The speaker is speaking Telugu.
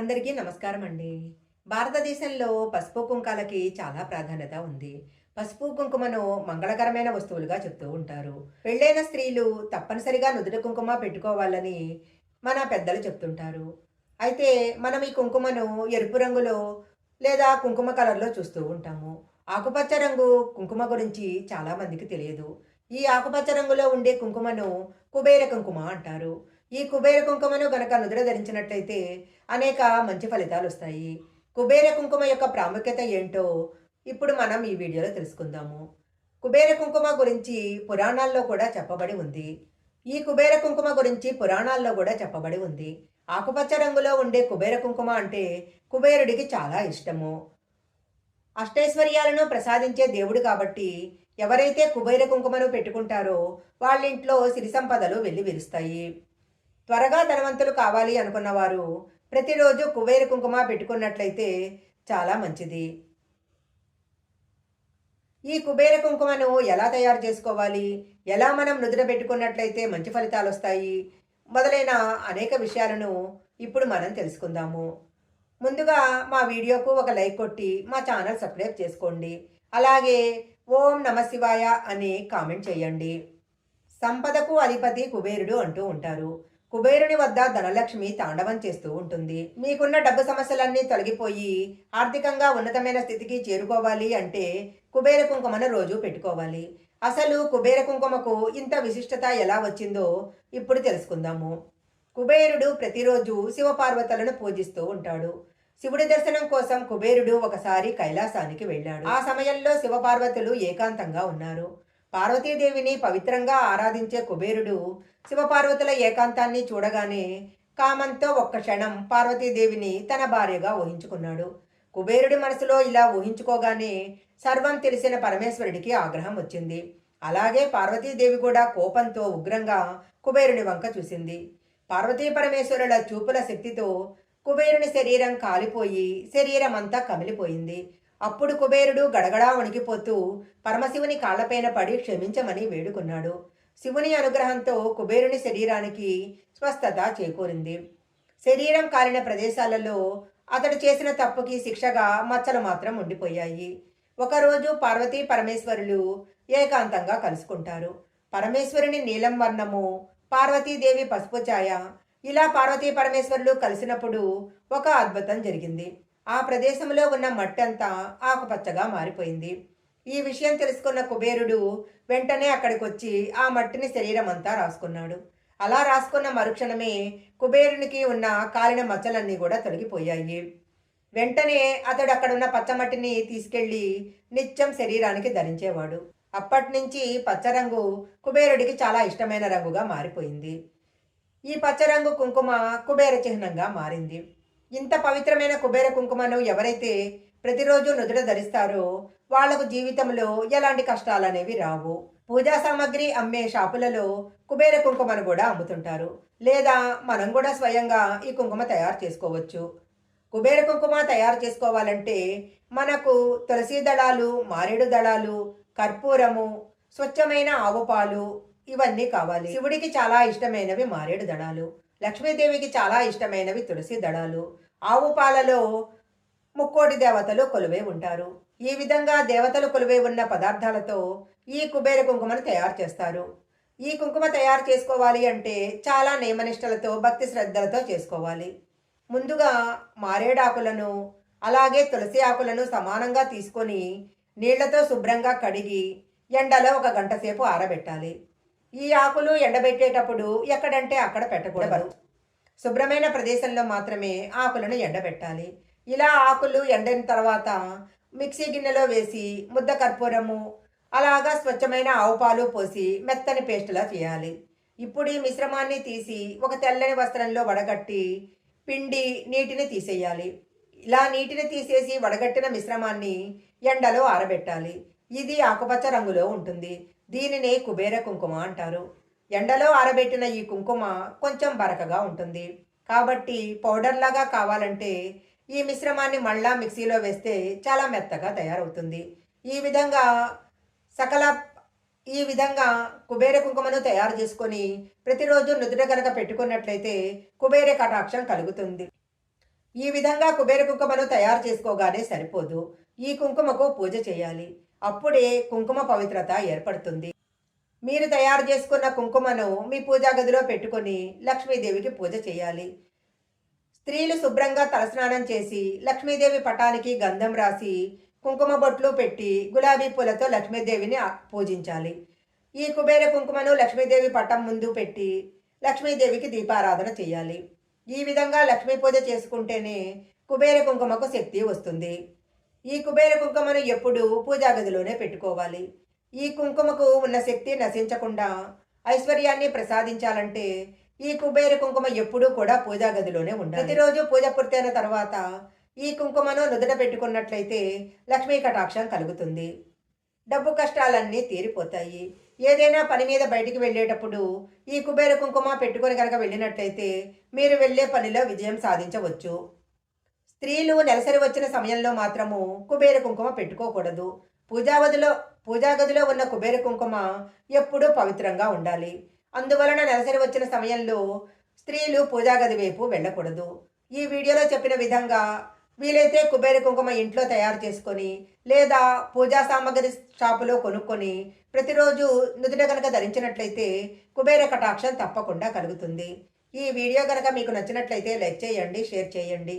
అందరికీ నమస్కారం అండి భారతదేశంలో పసుపు కుంకాలకి చాలా ప్రాధాన్యత ఉంది. పసుపు కుంకుమను మంగళకరమైన వస్తువులుగా చెప్తూ ఉంటారు. పెళ్ళైన స్త్రీలు తప్పనిసరిగా నుదుట కుంకుమ పెట్టుకోవాలని మన పెద్దలు చెప్తుంటారు. అయితే మనం ఈ కుంకుమను ఎరుపు రంగులో లేదా కుంకుమ కలర్లో చూస్తూ ఉంటాము. ఆకుపచ్చ రంగు కుంకుమ గురించి చాలా మందికి తెలియదు. ఈ ఆకుపచ్చ రంగులో ఉండే కుంకుమను కుబేర కుంకుమ అంటారు. ఈ కుబేర కుంకుమను గనక నుదుర ధరించినట్లయితే అనేక మంచి ఫలితాలు వస్తాయి. కుబేర కుంకుమ యొక్క ప్రాముఖ్యత ఏంటో ఇప్పుడు మనం ఈ వీడియోలో తెలుసుకుందాము. కుబేర కుంకుమ గురించి పురాణాల్లో కూడా చెప్పబడి ఉంది. ఈ కుబేర కుంకుమ గురించి పురాణాల్లో కూడా చెప్పబడి ఉంది. ఆకుపచ్చ రంగులో ఉండే కుబేర కుంకుమ అంటే కుబేరుడికి చాలా ఇష్టము. అష్టైశ్వర్యాలను ప్రసాదించే దేవుడు కాబట్టి ఎవరైతే కుబేర కుంకుమను పెట్టుకుంటారో వాళ్ళ ఇంట్లో సిరి సంపదలు వెళ్ళి విరుస్తాయి త్వరగా ధనవంతులు కావాలి అనుకున్నవారు ప్రతిరోజు కుబేర కుంకుమ పెట్టుకున్నట్లయితే చాలా మంచిది. ఈ కుబేర కుంకుమను ఎలా తయారు చేసుకోవాలి? ఎలా మనం నుదుట పెట్టుకున్నట్లయితే మంచి ఫలితాలు వస్తాయి? మొదలైన అనేక విషయాలను ఇప్పుడు మనం తెలుసుకుందాము. ముందుగా మా వీడియోకు ఒక లైక్ కొట్టి మా ఛానల్ సబ్స్క్రైబ్ చేసుకోండి. అలాగే ఓం నమ శివాయ అని కామెంట్ చేయండి. సంపదకు అధిపతి కుబేరుడు అంటూ ఉంటారు. కుబేరుని వద్ద ధనలక్ష్మి తాండవం చేస్తూ ఉంటుంది. మీకున్న డబ్బు సమస్యలన్నీ తొలగిపోయి ఆర్థికంగా ఉన్నతమైన స్థితికి చేరుకోవాలి అంటే కుబేర కుంకుమను రోజు పెట్టుకోవాలి. అసలు కుబేర కుంకుమకు ఇంత విశిష్టత ఎలా వచ్చిందో ఇప్పుడు తెలుసుకుందాము. కుబేరుడు ప్రతిరోజు శివపార్వతులను పూజిస్తూ ఉంటాడు. శివుడి దర్శనం కోసం కుబేరుడు ఒకసారి కైలాసానికి వెళ్ళాడు. ఆ సమయంలో శివపార్వతులు ఏకాంతంగా ఉన్నారు. పార్వతీదేవిని పవిత్రంగా ఆరాధించే కుబేరుడు శివపార్వతుల ఏకాంతాన్ని చూడగానే కామంతో ఒక్క క్షణం పార్వతీదేవిని తన భార్యగా ఊహించుకున్నాడు. కుబేరుడి మనసులో ఇలా ఊహించుకోగానే సర్వం తెలిసిన పరమేశ్వరుడికి ఆగ్రహం వచ్చింది. అలాగే పార్వతీదేవి కూడా కోపంతో ఉగ్రంగా కుబేరుని వంక చూసింది. పార్వతీ పరమేశ్వరుల చూపుల శక్తితో కుబేరుని శరీరం కాలిపోయి శరీరం అంతా కమిలిపోయింది. అప్పుడు కుబేరుడు గడగడా వణికిపోతూ పరమశివుని కాళ్ళపైన పడి క్షమించమని వేడుకున్నాడు. శివుని అనుగ్రహంతో కుబేరుని శరీరానికి స్వస్థత చేకూరింది. శరీరం కాలిన ప్రదేశాలలో అతడు చేసిన తప్పుకి శిక్షగా మచ్చలు మాత్రం ఉండిపోయాయి. ఒకరోజు పార్వతీ పరమేశ్వరులు ఏకాంతంగా కలుసుకుంటారు. పరమేశ్వరుని నీలం వర్ణము పార్వతీదేవి పసుపు ఛాయ ఇలా పార్వతీ పరమేశ్వరులు కలిసినప్పుడు ఒక అద్భుతం జరిగింది. ఆ ప్రదేశంలో ఉన్న మట్టంతా ఆకుపచ్చగా మారిపోయింది. ఈ విషయం తెలుసుకున్న కుబేరుడు వెంటనే అక్కడికి వచ్చి ఆ మట్టిని శరీరం అంతా రాసుకున్నాడు. అలా రాసుకున్న మరుక్షణమే కుబేరునికి ఉన్న కాలిన మచ్చలన్నీ కూడా తొలగిపోయాయి. వెంటనే అతడు అక్కడ ఉన్న పచ్చమట్టిని తీసుకెళ్ళి నిత్యం శరీరానికి ధరించేవాడు. అప్పటి నుంచి పచ్చరంగు కుబేరుడికి చాలా ఇష్టమైన రంగుగా మారిపోయింది. ఈ పచ్చరంగు కుంకుమ కుబేర చిహ్నంగా మారింది. ఇంత పవిత్రమైన కుబేర కుంకుమను ఎవరైతే ప్రతిరోజు నుదుట ధరిస్తారో వాళ్ళకు జీవితంలో ఎలాంటి కష్టాలు అనేవి రావు. పూజా సామాగ్రి అమ్మే షాపులలో కుబేర కుంకుమను కూడా అమ్ముతుంటారు. లేదా మనం కూడా స్వయంగా ఈ కుంకుమ తయారు చేసుకోవచ్చు. కుబేర కుంకుమ తయారు చేసుకోవాలంటే మనకు తులసి దళాలు మారేడు దళాలు కర్పూరము స్వచ్ఛమైన ఆవు పాలు ఇవన్నీ కావాలి. శివుడికి చాలా ఇష్టమైనవి మారేడు దళాలు. లక్ష్మీదేవికి చాలా ఇష్టమైనవి తులసి దళాలు. ఆవు పాలలో ముక్కోటి దేవతలు కొలువై ఉంటారు. ఈ విధంగా దేవతలు కొలువై ఉన్న పదార్థాలతో ఈ కుబేర కుంకుమను తయారు చేస్తారు. ఈ కుంకుమ తయారు చేసుకోవాలి అంటే చాలా నియమనిష్టలతో భక్తి శ్రద్ధలతో చేసుకోవాలి. ముందుగా మారేడాకులను అలాగే తులసి ఆకులను సమానంగా తీసుకొని నీళ్ళతో శుభ్రంగా కడిగి ఎండలో ఒక గంట సేపు ఆరబెట్టాలి. ఈ ఆకులు ఎండబెట్టేటప్పుడు ఎక్కడంటే అక్కడ పెట్టకూడదు. శుభ్రమైన ప్రదేశంలో మాత్రమే ఆకులను ఎండబెట్టాలి. ఇలా ఆకులు ఎండిన తర్వాత మిక్సీ గిన్నెలో వేసి ముద్ద కర్పూరము అలాగా స్వచ్ఛమైన ఆవు పాలు పోసి మెత్తని పేస్టులా చేయాలి. ఇప్పుడు ఈ మిశ్రమాన్ని తీసి ఒక తెల్లని వస్త్రంలో వడగట్టి పిండి నీటిని తీసేయాలి. ఇలా నీటిని తీసేసి వడగట్టిన మిశ్రమాన్ని ఎండలో ఆరబెట్టాలి. ఇది ఆకుపచ్చ రంగులో ఉంటుంది. దీనినే కుబేర కుంకుమ అంటారు. ఎండలో ఆరబెట్టిన ఈ కుంకుమ కొంచెం బరకగా ఉంటుంది. కాబట్టి పౌడర్లాగా కావాలంటే ఈ మిశ్రమాన్ని మళ్ళా మిక్సీలో వేస్తే చాలా మెత్తగా తయారవుతుంది. ఈ విధంగా సకల ఈ విధంగా కుబేర కుంకుమను తయారు చేసుకొని ప్రతిరోజు నుదుట గనక పెట్టుకున్నట్లయితే కుబేర కటాక్షం కలుగుతుంది. ఈ విధంగా కుబేర కుంకుమను తయారు చేసుకోగానే సరిపోదు. ఈ కుంకుమకు పూజ చేయాలి. అప్పుడే కుంకుమ పవిత్రత ఏర్పడుతుంది. మీరు తయారు చేసుకున్న కుంకుమను మీ పూజా గదిలో పెట్టుకొని లక్ష్మీదేవికి పూజ చేయాలి. స్త్రీలు శుభ్రంగా తలస్నానం చేసి లక్ష్మీదేవి పటానికి గంధం రాసి కుంకుమ బొట్లు పెట్టి గులాబీ పూలతో లక్ష్మీదేవిని పూజించాలి. ఈ కుబేర కుంకుమను లక్ష్మీదేవి పటం ముందు పెట్టి లక్ష్మీదేవికి దీపారాధన చేయాలి. ఈ విధంగా లక్ష్మీ పూజ చేసుకుంటేనే కుబేర కుంకుమకు శక్తి వస్తుంది. ఈ కుబేర కుంకుమను ఎప్పుడూ పూజా గదిలోనే పెట్టుకోవాలి. ఈ కుంకుమకు ఉన్న శక్తి నశించకుండా ఐశ్వర్యాన్ని ప్రసాదించాలంటే ఈ కుబేర కుంకుమ ఎప్పుడూ కూడా పూజా గదిలోనే ఉండాలి. ప్రతిరోజు పూజ పూర్తయిన తర్వాత ఈ కుంకుమను నుదుట పెట్టుకున్నట్లయితే లక్ష్మీ కటాక్షం కలుగుతుంది. డబ్బు కష్టాలన్నీ తీరిపోతాయి. ఏదైనా పని మీద బయటికి వెళ్ళేటప్పుడు ఈ కుబేర కుంకుమ పెట్టుకొని కనుక వెళ్ళినట్లయితే మీరు వెళ్ళే పనిలో విజయం సాధించవచ్చు. స్త్రీలు నెలసరి వచ్చిన సమయంలో మాత్రము కుబేర కుంకుమ పెట్టుకోకూడదు. పూజాగదిలో పూజా గదిలో ఉన్న కుబేర కుంకుమ ఎప్పుడూ పవిత్రంగా ఉండాలి. అందువలన నెలసరి వచ్చిన సమయంలో స్త్రీలు పూజాగది వైపు వెళ్ళకూడదు. ఈ వీడియోలో చెప్పిన విధంగా వీలైతే కుబేర కుంకుమ ఇంట్లో తయారు చేసుకొని లేదా పూజా సామాగ్రి షాపులో కొనుక్కొని ప్రతిరోజు నుదుట కనుక ధరించినట్లయితే కుబేర కటాక్షం తప్పకుండా కలుగుతుంది. ఈ వీడియో కనుక మీకు నచ్చినట్లయితే లైక్ చేయండి షేర్ చేయండి.